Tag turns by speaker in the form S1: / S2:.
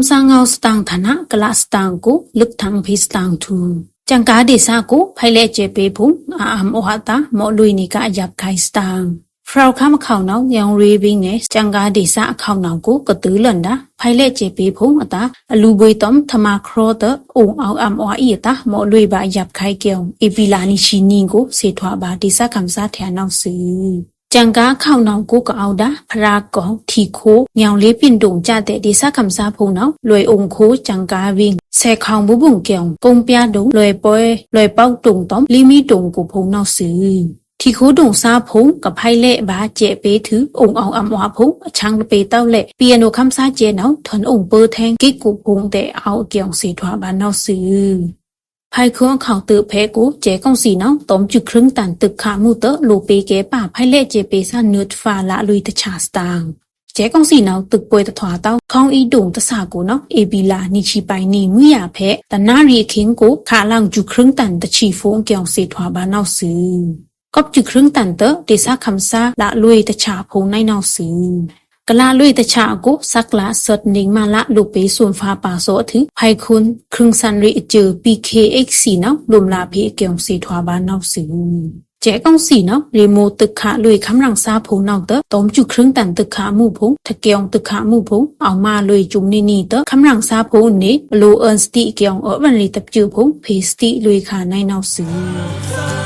S1: ำสังเอาสตางค์ฐานะกะละสตางค์กูลึกทางพิสตางค์ทูจังกาเดซ่ากูไพเลเจเปพุงอาอามโอหะตาหมอลุยนี่กะอัยับไคสตางค์ဖရောက်ခါမခေါနောင်ရောင်ရီဘင်းနဲ့ကြံကားဒေစာအခေါနောင်ကိုကတူးလန်တာဖိုင်လက်ကျေပေးဖုံအတာအလူဘွေတုံထမခရောတအုံအောင်အမ်ဝါဤတာမော်လွေပါရပ်ခိုင်ကြောင်အပီလာနီချီနင်းကိုစေထွာပါဒေစာခမ်စာထျာနောက်စီ ကြံကားခေါနောင်ကိုကအောင်တာဖရာကောင်ထီခိုးညောင်လေးပင်တုံကြတဲ့ဒေစာခမ်စာဖုံနောင်လွယ်အုံခိုးကြံကားဘင်းဆဲခေါင်ဘူးဘုံကြောင်ကုံပြတုံလွယ်ပွဲလွယ်ပေါက်တုံတောလီမီတုံကိုဖုံနောက်စီထီခိုးတုံစားဖုံကဖိုင်လက်ဘာကျဲပေးသူအုံအောင်အမွားဖုံအချောင်းပေတောက်လက်ပီယနိုခမ်စားကျဲနောင်ထွန်အုံပထန်ကိကိုဖုံတဲ့အောက်ကြောင်စီထွားပါနောက်စီ ဖိုင်ခွန်းခေါtựဖဲကိုကျဲကောင်စီနောင်တုံကျခรึ่งတန်ตึกခမှုတလိုပေကဲပါဖိုင်လက်ကျဲပေးစာနုတ်ဖာလာလွီတချာစတန်ကျဲကောင်စီနောက်ตึกပွဲတထွာတောက်ခေါင်းဤတုံတဆကိုနော်အေဘီလာနီချီပိုင်နီမြရဖဲတနာရီခင်းကိုခါလောင်ကျခรึ่งတန်တချီဖုံကြောင်စီထွားပါနောက်စီကော့ကျခรึ่งတန်တဒေစာခမ်စာလာလွေတချာဖုံနိုင်နောက်စီ กลาลุยตะชากุสักลาสดนิงมาละลูกเปส่วนฟ้าป่าโสถึงไพคุณครึ่งสันริจือ PKX เนาะลุมลาเพเกียงสีทวาบ้านนอกสิจ๊กองสีเนาะรีโมตึกขะลุยคำรังซาผูนอกเตอตอมจุครึ่งตันตึกขะมู่พงทะเกียงตึกขะมู่พงเอามาลุยจุมนี่นี่เตอคำรังซาผูนี่ลูเอินสติเกียงเอวันรีตับจือพงเพสติลุยขาในนอกสือ